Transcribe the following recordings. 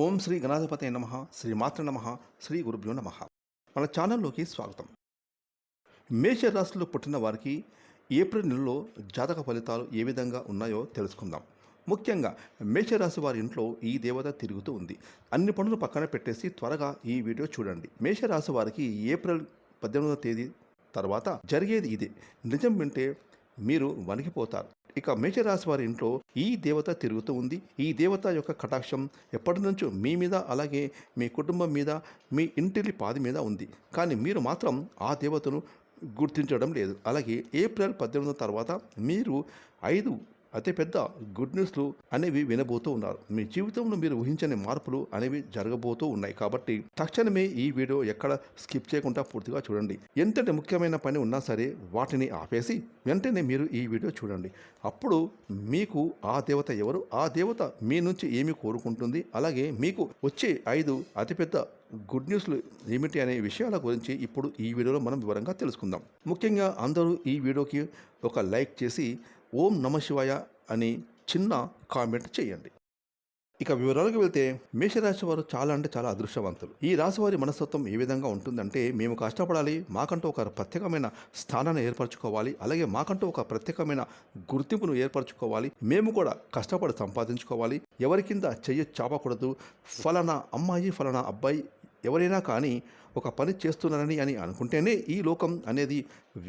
ఓం శ్రీ గణాధిపతి నమ శ్రీ మాతృ నమ శ్రీ గురుభ్యో నమ. మన ఛానల్లోకి స్వాగతం. మేషరాశిలో పుట్టిన వారికి ఏప్రిల్ నెలలో జాతక ఫలితాలు ఏ విధంగా ఉన్నాయో తెలుసుకుందాం. ముఖ్యంగా మేషరాశి వారి ఇంట్లో ఈ దేవత తిరుగుతూ ఉంది. అన్ని పనులు పక్కన పెట్టేసి త్వరగా ఈ వీడియో చూడండి. మేషరాశి వారికి ఏప్రిల్ పద్దెనిమిదవ తేదీ తర్వాత జరిగేది ఇదే. నిజం వింటే మీరు వణికిపోతారు. ఇక మేషరాశి వారి ఇంట్లో ఈ దేవత తిరుగుతూ ఉంది. ఈ దేవత యొక్క కటాక్షం ఎప్పటి నుంచో మీ మీద అలాగే మీ కుటుంబం మీద మీ ఇంటిలి పాది మీద ఉంది. కానీ మీరు మాత్రం ఆ దేవతను గుర్తించడం లేదు. అలాగే ఏప్రిల్ పద్దెనిమిది తర్వాత మీరు ఐదు అతిపెద్ద గుడ్ న్యూస్లు అనేవి వినబోతూ ఉన్నారు. మీ జీవితంలో మీరు ఊహించని మార్పులు అనేవి జరగబోతూ ఉన్నాయి. కాబట్టి తక్షణమే ఈ వీడియో ఎక్కడ స్కిప్ చేయకుండా పూర్తిగా చూడండి. ఎంతటి ముఖ్యమైన పని ఉన్నా సరే వాటిని ఆపేసి వెంటనే మీరు ఈ వీడియో చూడండి. అప్పుడు మీకు ఆ దేవత ఎవరు? ఆ దేవత మీ నుంచి ఏమి కోరుకుంటుంది? అలాగే మీకు వచ్చే ఐదు అతిపెద్ద గుడ్ న్యూస్లు ఏమిటి అనే విషయాల గురించి ఇప్పుడు ఈ వీడియోలో మనం వివరంగా తెలుసుకుందాం. ముఖ్యంగా అందరూ ఈ వీడియోకి ఒక లైక్ చేసి ఓం నమ శివాయ అని చిన్న కామెంట్ చేయండి. ఇక వివరాలకు వెళ్తే మేషరాశి వారు చాలా అంటే చాలా అదృష్టవంతులు. ఈ రాశి వారి మనస్తత్వం ఏ విధంగా ఉంటుందంటే మేము కష్టపడాలి మాకంటూ ఒక ప్రత్యేకమైన స్థానాన్ని ఏర్పరచుకోవాలి అలాగే మాకంటూ ఒక ప్రత్యేకమైన గుర్తింపును ఏర్పరచుకోవాలి మేము కూడా కష్టపడి సంపాదించుకోవాలి ఎవరి కింద చెయ్యి చాపకూడదు ఫలానా అమ్మాయి ఫలానా అబ్బాయి ఎవరైనా కానీ ఒక పని చేస్తున్నారని అని అనుకుంటేనే ఈ లోకం అనేది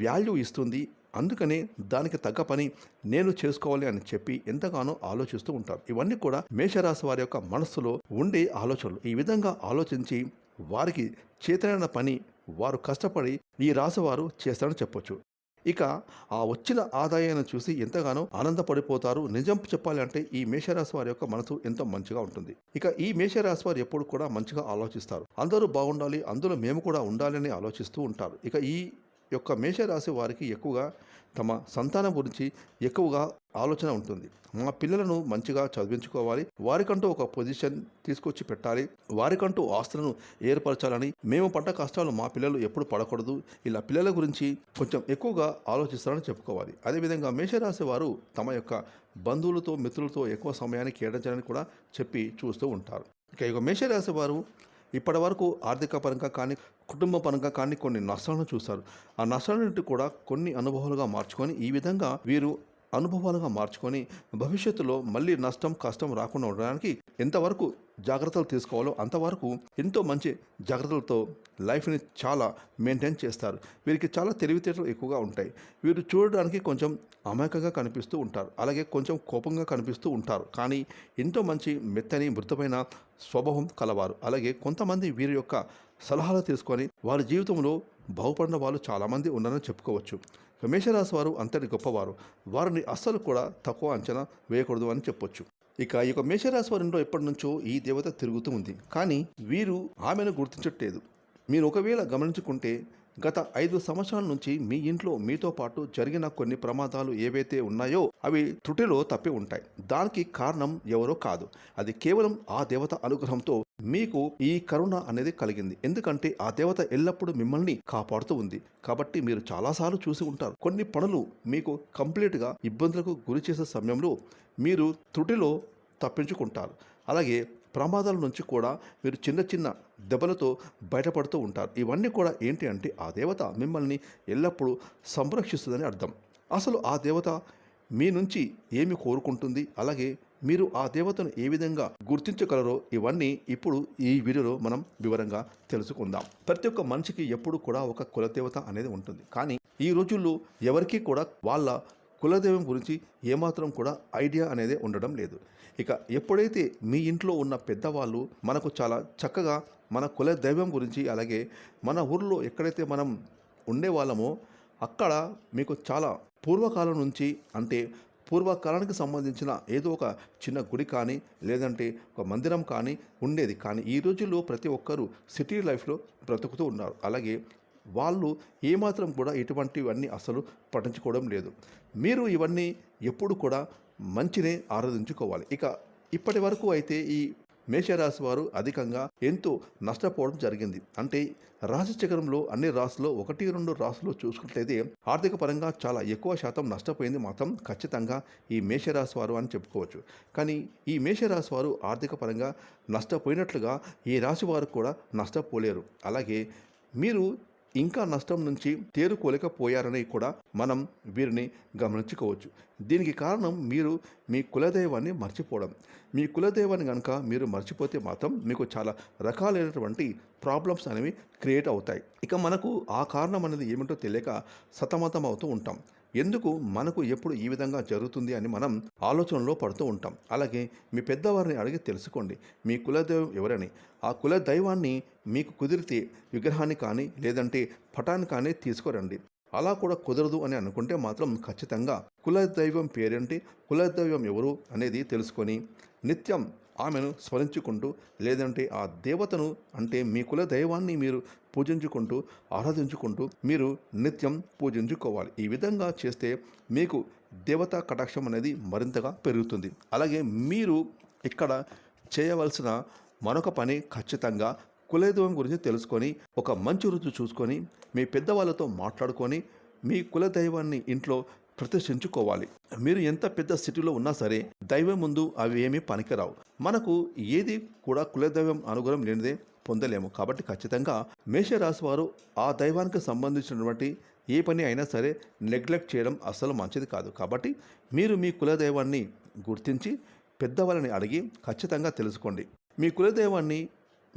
వాల్యూ ఇస్తుంది అందుకనే దానికి తగ్గ పని నేను చేసుకోవాలి అని చెప్పి ఎంతగానో ఆలోచిస్తూ ఉంటారు. ఇవన్నీ కూడా మేషరాశి వారి యొక్క మనస్సులో ఉండే ఆలోచనలు. ఈ విధంగా ఆలోచించి వారికి చేతనైన పని వారు కష్టపడి ఈ రాశి వారు చేస్తారని చెప్పొచ్చు. ఇక ఆ వచ్చిన ఆదాయాన్ని చూసి ఎంతగానో ఆనందపడిపోతారు. నిజం చెప్పాలి అంటే ఈ మేషరాశి వారి యొక్క మనసు ఎంతో మంచిగా ఉంటుంది. ఇక ఈ మేషరాశి వారు ఎప్పుడు కూడా మంచిగా ఆలోచిస్తారు. అందరూ బాగుండాలి అందులో మేము కూడా ఉండాలని ఆలోచిస్తూ ఉంటారు. ఇక ఈ యొక్క మేషరాశి వారికి ఎక్కువగా తమ సంతానం గురించి ఎక్కువగా ఆలోచన ఉంటుంది. మా పిల్లలను మంచిగా చదివించుకోవాలి. వారికంటూ ఒక పొజిషన్ తీసుకొచ్చి పెట్టాలి. వారికంటూ ఆస్తులను ఏర్పరచాలని మేము పడ్డ కష్టాలు మా పిల్లలు ఎప్పుడు పడకూడదు. ఇలా పిల్లల గురించి కొంచెం ఎక్కువగా ఆలోచిస్తారని చెప్పుకోవాలి. అదేవిధంగా మేషరాశి వారు తమ యొక్క బంధువులతో మిత్రులతో ఎక్కువ సమయాన్ని కేటాయించాలని కూడా చెప్పి చూస్తూ ఉంటారు. ఇక ఇక మేషరాశి వారు ఇప్పటి వరకు ఆర్థిక పరంగా కానీ కుటుంబ పరంగా కానీ కొన్ని నష్టాలను చూశారు. ఆ నష్టాలన్నింటి కూడా కొన్ని అనుభవాలుగా మార్చుకొని ఈ విధంగా వీరు అనుభవాలుగా మార్చుకొని భవిష్యత్తులో మళ్ళీ నష్టం కష్టం రాకుండా ఉండడానికి ఎంతవరకు జాగ్రత్తలు తీసుకోవాలో అంతవరకు ఎంతో మంచి జాగ్రత్తలతో లైఫ్ని చాలా మెయింటైన్ చేస్తారు. వీరికి చాలా తెలివితేటలు ఎక్కువగా ఉంటాయి. వీరు చూడడానికి కొంచెం అమాయకంగా కనిపిస్తూ ఉంటారు. అలాగే కొంచెం కోపంగా కనిపిస్తూ ఉంటారు. కానీ ఎంతో మంచి మెత్తని మృతమైన స్వభావం కలవారు. అలాగే కొంతమంది వీరి యొక్క సలహాలు తీసుకొని వారి జీవితంలో బాగుపడిన వాళ్ళు చాలామంది ఉన్నారని చెప్పుకోవచ్చు. మేషరాశి వారు అంతటి గొప్పవారు. వారిని అస్సలు కూడా తక్కువ అంచనా వేయకూడదు అని చెప్పొచ్చు. ఇక ఈ యొక్క మేషరాశి వారిలో ఎప్పటి నుంచో ఈ దేవత తిరుగుతూ ఉంది. కానీ వీరు ఆమెను గుర్తించట్లేదు. మీరు ఒకవేళ గమనించుకుంటే గత ఐదు సంవత్సరాల నుంచి మీ ఇంట్లో మీతో పాటు జరిగిన కొన్ని ప్రమాదాలు ఏవైతే ఉన్నాయో అవి త్రుటిలో తప్పి ఉంటాయి. దానికి కారణం ఎవరో కాదు. అది కేవలం ఆ దేవత అనుగ్రహంతో మీకు ఈ కరుణ అనేది కలిగింది. ఎందుకంటే ఆ దేవత ఎల్లప్పుడూ మిమ్మల్ని కాపాడుతూ ఉంది. కాబట్టి మీరు చాలాసార్లు చూసి ఉంటారు. కొన్ని పనులు మీకు కంప్లీట్గా ఇబ్బందులకు గురి చేసే సమయంలో మీరు త్రుటిలో తప్పించుకుంటారు. అలాగే ప్రమాదాల నుంచి కూడా మీరు చిన్న చిన్న దెబ్బలతో బయటపడుతూ ఉంటారు. ఇవన్నీ కూడా ఏంటి అంటే ఆ దేవత మిమ్మల్ని ఎల్లప్పుడూ సంరక్షిస్తుందని అర్థం. అసలు ఆ దేవత మీ నుంచి ఏమి కోరుకుంటుంది? అలాగే మీరు ఆ దేవతను ఏ విధంగా గుర్తించగలరో ఇవన్నీ ఇప్పుడు ఈ వీడియోలో మనం వివరంగా తెలుసుకుందాం. ప్రతి ఒక్క మనిషికి ఎప్పుడు కూడా ఒక కులదేవత అనేది ఉంటుంది. కానీ ఈ రోజుల్లో ఎవరికీ కూడా వాళ్ళ కులదైవం గురించి ఏమాత్రం కూడా ఐడియా అనేది ఉండడం లేదు. ఇక ఎప్పుడైతే మీ ఇంట్లో ఉన్న పెద్దవాళ్ళు మనకు చాలా చక్కగా మన కులదైవం గురించి అలాగే మన ఊర్లో ఎక్కడైతే మనం ఉండేవాళ్ళమో అక్కడ మీకు చాలా పూర్వకాలం నుంచి అంటే పూర్వకాలానికి సంబంధించిన ఏదో ఒక చిన్న గుడి కానీ లేదంటే ఒక మందిరం కానీ ఉండేది. కానీ ఈ రోజుల్లో ప్రతి ఒక్కరూ సిటీ లైఫ్లో బ్రతుకుతూ ఉన్నారు. అలాగే వాళ్ళు ఏమాత్రం కూడా ఇటువంటివన్నీ అసలు పట్టించుకోవడం లేదు. మీరు ఇవన్నీ ఎప్పుడు కూడా మంచినే ఆరాధించుకోవాలి. ఇక ఇప్పటి వరకు అయితే ఈ మేషరాశి వారు అధికంగా ఎంతో నష్టపోవడం జరిగింది. అంటే రాశి చక్రంలో అన్ని రాశుల్లో ఒకటి రెండు రాశులు చూసుకున్నట్లయితే ఆర్థిక పరంగా చాలా ఎక్కువ శాతం నష్టపోయింది మాత్రం ఖచ్చితంగా ఈ మేషరాశి వారు అని చెప్పుకోవచ్చు. కానీ ఈ మేషరాశి వారు ఆర్థిక పరంగా నష్టపోయినట్లుగా ఈ రాశి వారు కూడా నష్టపోలేరు. అలాగే మీరు ఇంకా నష్టం నుంచి తేరుకోలేకపోయారని కూడా మనం వీరిని గమనించుకోవచ్చు. దీనికి కారణం మీరు మీ కులదైవాన్ని మర్చిపోవడం. మీ కులదైవాన్ని కనుక మీరు మర్చిపోతే మాత్రం మీకు చాలా రకాలైనటువంటి ప్రాబ్లమ్స్ అనేవి క్రియేట్ అవుతాయి. ఇక మనకు ఆ కారణం అనేది ఏమిటో తెలియక సతమతం అవుతూ ఉంటాం. ఎందుకు మనకు ఎప్పుడు ఈ విధంగా జరుగుతుంది అని మనం ఆలోచనలో పడుతూ ఉంటాం. అలాగే మీ పెద్దవారిని అడిగి తెలుసుకోండి. మీ కులదైవం ఎవరని? ఆ కుల దైవాన్ని మీకు కుదిరితే విగ్రహాన్ని కానీ లేదంటే పటాన్ని కానీ తీసుకురండి. అలా కూడా కుదరదు అని అనుకుంటే మాత్రం ఖచ్చితంగా కులదైవం పేరేంటి కులదైవం ఎవరు అనేది తెలుసుకొని నిత్యం ఆమెను స్మరించుకుంటూ లేదంటే ఆ దేవతను అంటే మీ కుల దైవాన్ని మీరు పూజించుకుంటూ ఆరాధించుకుంటూ మీరు నిత్యం పూజించుకోవాలి. ఈ విధంగా చేస్తే మీకు దేవతా కటాక్షం అనేది మరింతగా పెరుగుతుంది. అలాగే మీరు ఇక్కడ చేయవలసిన మరొక పని ఖచ్చితంగా కులదైవం గురించి తెలుసుకొని ఒక మంచి రుచి చూసుకొని మీ పెద్దవాళ్ళతో మాట్లాడుకొని మీ కులదైవాన్ని ఇంట్లో ప్రతిష్ఠించుకోవాలి మీరు ఎంత పెద్ద సిటీలో ఉన్నా సరే దైవం ముందు అవి ఏమీ పనికిరావు. మనకు ఏది కూడా కులదైవం అనుగ్రహం లేనిదే పొందలేము. కాబట్టి ఖచ్చితంగా మేషరాశి వారు ఆ దైవానికి సంబంధించినటువంటి ఏ పని అయినా సరే నెగ్లెక్ట్ చేయడం అస్సలు మంచిది కాదు. కాబట్టి మీరు మీ కులదైవాన్ని గుర్తించి పెద్దవాళ్ళని అడిగి ఖచ్చితంగా తెలుసుకోండి. మీ కులదైవాన్ని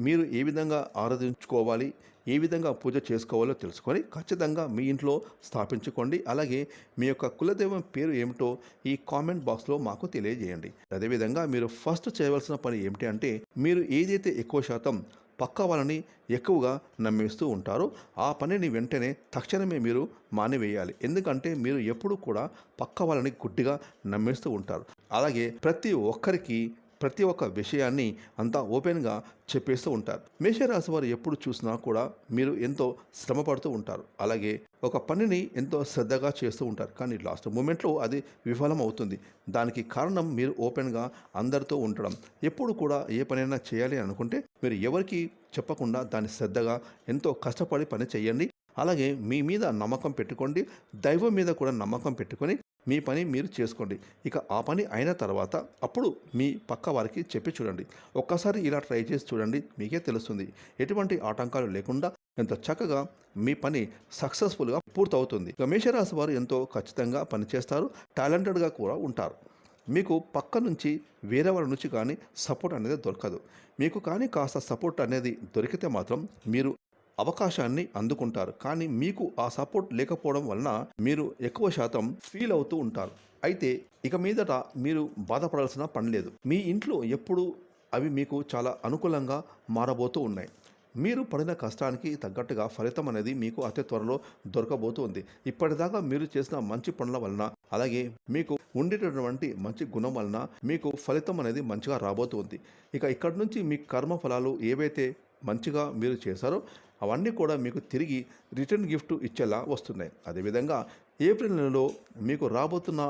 మీరు ఏ విధంగా ఆరాధించుకోవాలి? ఏ విధంగా పూజ చేసుకోవాలో తెలుసుకొని ఖచ్చితంగా మీ ఇంట్లో స్థాపించుకోండి. అలాగే మీ యొక్క కులదైవం పేరు ఏమిటో ఈ కామెంట్ బాక్స్లో మాకు తెలియజేయండి. అదేవిధంగా మీరు ఫస్ట్ చేయవలసిన పని ఏమిటి అంటే మీరు ఏదైతే ఎక్కువ శాతం పక్క వాళ్ళని ఎక్కువగా నమ్మేస్తూ ఉంటారో ఆ పనిని వెంటనే తక్షణమే మీరు మానివేయాలి. ఎందుకంటే మీరు ఎప్పుడూ కూడా పక్క వాళ్ళని గుడ్డిగా నమ్మేస్తూ ఉంటారు. అలాగే ప్రతి ఒక్కరికి ప్రతి ఒక్క విషయాన్ని అంతా ఓపెన్గా చెప్పేస్తూ ఉంటారు. మేషరాశి వారు ఎప్పుడు చూసినా కూడా మీరు ఎంతో శ్రమ పడుతూ ఉంటారు. అలాగే ఒక పనిని ఎంతో శ్రద్ధగా చేస్తూ ఉంటారు. కానీ లాస్ట్ మూమెంట్లో అది విఫలం అవుతుంది. దానికి కారణం మీరు ఓపెన్గా అందరితో ఉండడం. ఎప్పుడు కూడా ఏ పనైనా చేయాలి అనుకుంటే మీరు ఎవరికి చెప్పకుండా దాన్ని శ్రద్ధగా ఎంతో కష్టపడి పని చేయండి. అలాగే మీ మీద నమ్మకం పెట్టుకోండి. దైవం మీద కూడా నమ్మకం పెట్టుకొని మీ పని మీరు చేసుకోండి. ఇక ఆ పని అయిన తర్వాత అప్పుడు మీ పక్క వారికి చెప్పి చూడండి. ఒక్కసారి ఇలా ట్రై చేసి చూడండి మీకే తెలుస్తుంది. ఎటువంటి ఆటంకాలు లేకుండా ఎంత చక్కగా మీ పని సక్సెస్ఫుల్గా పూర్తవుతుంది. ఇక మేషరాశి వారు ఎంతో ఖచ్చితంగా పనిచేస్తారు టాలెంటెడ్గా కూడా ఉంటారు. మీకు పక్క నుంచి వేరే వాళ్ళ నుంచి కానీ సపోర్ట్ అనేది దొరకదు. మీకు కానీ కాస్త సపోర్ట్ అనేది దొరికితే మాత్రం మీరు అవకాశాన్ని అందుకుంటారు. కానీ మీకు ఆ సపోర్ట్ లేకపోవడం వలన మీరు ఎక్కువ శాతం ఫీల్ అవుతూ ఉంటారు. అయితే ఇక మీదట మీరు బాధపడాల్సిన పని లేదు. మీ ఇంట్లో ఎప్పుడు అవి మీకు చాలా అనుకూలంగా మారబోతూ ఉన్నాయి. మీరు పడిన కష్టానికి తగ్గట్టుగా ఫలితం అనేది మీకు అతి త్వరలో దొరకబోతుంది. ఇప్పటిదాకా మీరు చేసిన మంచి పనుల వలన అలాగే మీకు ఉండేటటువంటి మంచి గుణం వలన మీకు ఫలితం అనేది మంచిగా రాబోతుంది. ఇక ఇక్కడి నుంచి మీ కర్మ ఫలాలు ఏవైతే మంచిగా మీరు చేశారో అవన్నీ కూడా మీకు తిరిగి రిటర్న్ గిఫ్ట్ ఇచ్చేలా వస్తున్నాయి. అదేవిధంగా ఏప్రిల్ నెలలో మీకు రాబోతున్న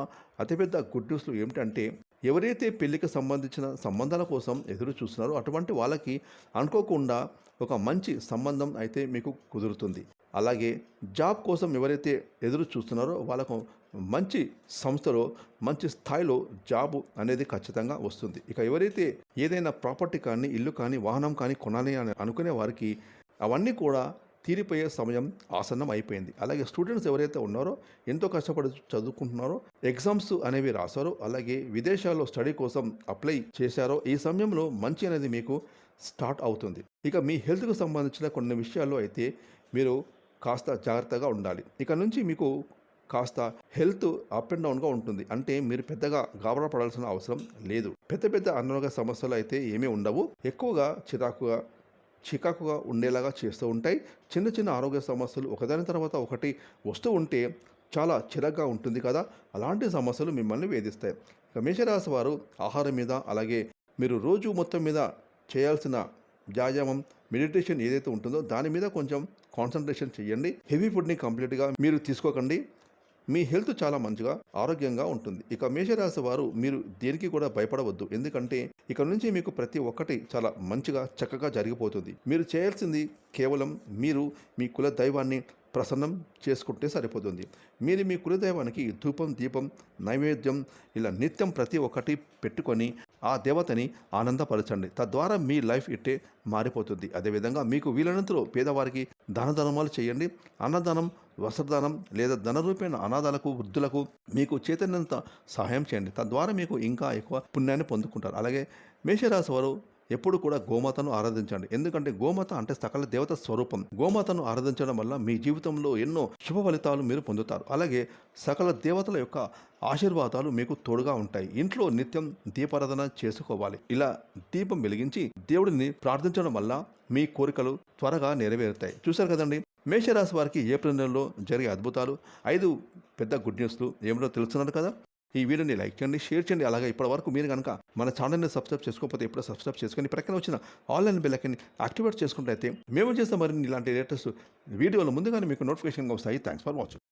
అతిపెద్ద గుడ్ న్యూస్లు ఏమిటంటే ఎవరైతే పెళ్ళికి సంబంధించిన సంబంధాల కోసం ఎదురు చూస్తున్నారో అటువంటి వాళ్ళకి అనుకోకుండా ఒక మంచి సంబంధం అయితే మీకు కుదురుతుంది. అలాగే జాబ్ కోసం ఎవరైతే ఎదురు చూస్తున్నారో వాళ్ళకు మంచి సంస్థలో మంచి స్థాయిలో జాబ్ అనేది ఖచ్చితంగా వస్తుంది. ఇక ఎవరైతే ఏదైనా ప్రాపర్టీ కానీ ఇల్లు కానీ వాహనం కానీ కొనాలి అని అనుకునే వారికి అవన్నీ కూడా తీరిపోయే సమయం ఆసన్నం అయిపోయింది. అలాగే స్టూడెంట్స్ ఎవరైతే ఉన్నారో ఎంతో కష్టపడి చదువుకుంటున్నారో ఎగ్జామ్స్ అనేవి రాశారో అలాగే విదేశాల్లో స్టడీ కోసం అప్లై చేశారో ఈ సమయంలో మంచి అనేది మీకు స్టార్ట్ అవుతుంది. ఇక మీ హెల్త్కు సంబంధించిన కొన్ని విషయాల్లో అయితే మీరు కాస్త జాగ్రత్తగా ఉండాలి. ఇక నుంచి మీకు కాస్త హెల్త్ అప్ అండ్ డౌన్గా ఉంటుంది. అంటే మీరు పెద్దగా గాబరా పడాల్సిన అవసరం లేదు. పెద్ద పెద్ద అనారోగ్య సమస్యలు అయితే ఏమీ ఉండవు. ఎక్కువగా చిరాకుగా చికాకుగా ఉండేలాగా చేస్తూ ఉంటాయి. చిన్న చిన్న ఆరోగ్య సమస్యలు ఒకదాని తర్వాత ఒకటి వస్తూ ఉంటే చాలా చిరగ్గా ఉంటుంది కదా. అలాంటి సమస్యలు మిమ్మల్ని వేధిస్తాయి. ఇక మేషరాశి వారు ఆహారం మీద అలాగే మీరు రోజు మొత్తం మీద చేయాల్సిన వ్యాయామం మెడిటేషన్ ఏదైతే ఉంటుందో దాని మీద కొంచెం కాన్సన్ట్రేషన్ చేయండి. హెవీ ఫుడ్ని కంప్లీట్గా మీరు తీసుకోకండి. మీ హెల్త్ చాలా మంచిగా ఆరోగ్యంగా ఉంటుంది. ఇక మేషరాశి వారు మీరు దేనికి కూడా భయపడవద్దు. ఎందుకంటే ఇక నుంచి మీకు ప్రతి ఒక్కటి చాలా మంచిగా చక్కగా జరిగిపోతుంది. మీరు చేయాల్సింది కేవలం మీరు మీ కుల దైవాన్ని ప్రసన్నం చేసుకుంటే సరిపోతుంది. మీరు మీ కులదైవానికి ధూపం దీపం నైవేద్యం ఇలా నిత్యం ప్రతి ఒక్కటి పెట్టుకొని ఆ దేవతని ఆనందపరచండి. తద్వారా మీ లైఫ్ ఇట్టే మారిపోతుంది. అదేవిధంగా మీకు వీలైనంతలో పేదవారికి దాన ధర్మాలు చేయండి. అన్నదానం వస్త్రదానం లేదా ధనరూపేణ అనాథాలకు వృద్ధులకు మీకు చేతనంత సహాయం చేయండి. తద్వారా మీకు ఇంకా ఎక్కువ పుణ్యాన్ని పొందుకుంటారు. అలాగే మేషరాశి వారు ఎప్పుడు కూడా గోమాతను ఆరాధించండి. ఎందుకంటే గోమాత అంటే సకల దేవత స్వరూపం. గోమాతను ఆరాధించడం వల్ల మీ జీవితంలో ఎన్నో శుభ ఫలితాలు మీరు పొందుతారు. అలాగే సకల దేవతల యొక్క ఆశీర్వాదాలు మీకు తోడుగా ఉంటాయి. ఇంట్లో నిత్యం దీపారాధన చేసుకోవాలి. ఇలా దీపం వెలిగించి దేవుడిని ప్రార్థించడం వల్ల మీ కోరికలు త్వరగా నెరవేరుతాయి. చూశారు కదండి? మేషరాశి వారికి ఏప్రిల్ నెలలో జరిగే అద్భుతాలు. ఐదు పెద్ద గుడ్ న్యూస్లు ఏమిటో తెలుస్తున్నారు కదా? ఈ వీడియోని లైక్ చేయండి షేర్ చేయండి. అలాగే ఇప్పటి వరకు మీరు కనుక మన ఛానల్ని సబ్స్క్రైబ్ చేసుకోకపోతే ఎప్పుడో సబ్స్క్రైబ్ చేసుకొని ప్రక్కన వచ్చిన ఆన్లైన్ బెల్లైకన్ని యాక్టివేట్ చేసుకుంటే మేము చేసిన మరిన్ని ఇలాంటి లేటెస్ట్ వీడియోలు ముందుగానే మీకు నోటిఫికేషన్గా వస్తాయి. Thanks for watching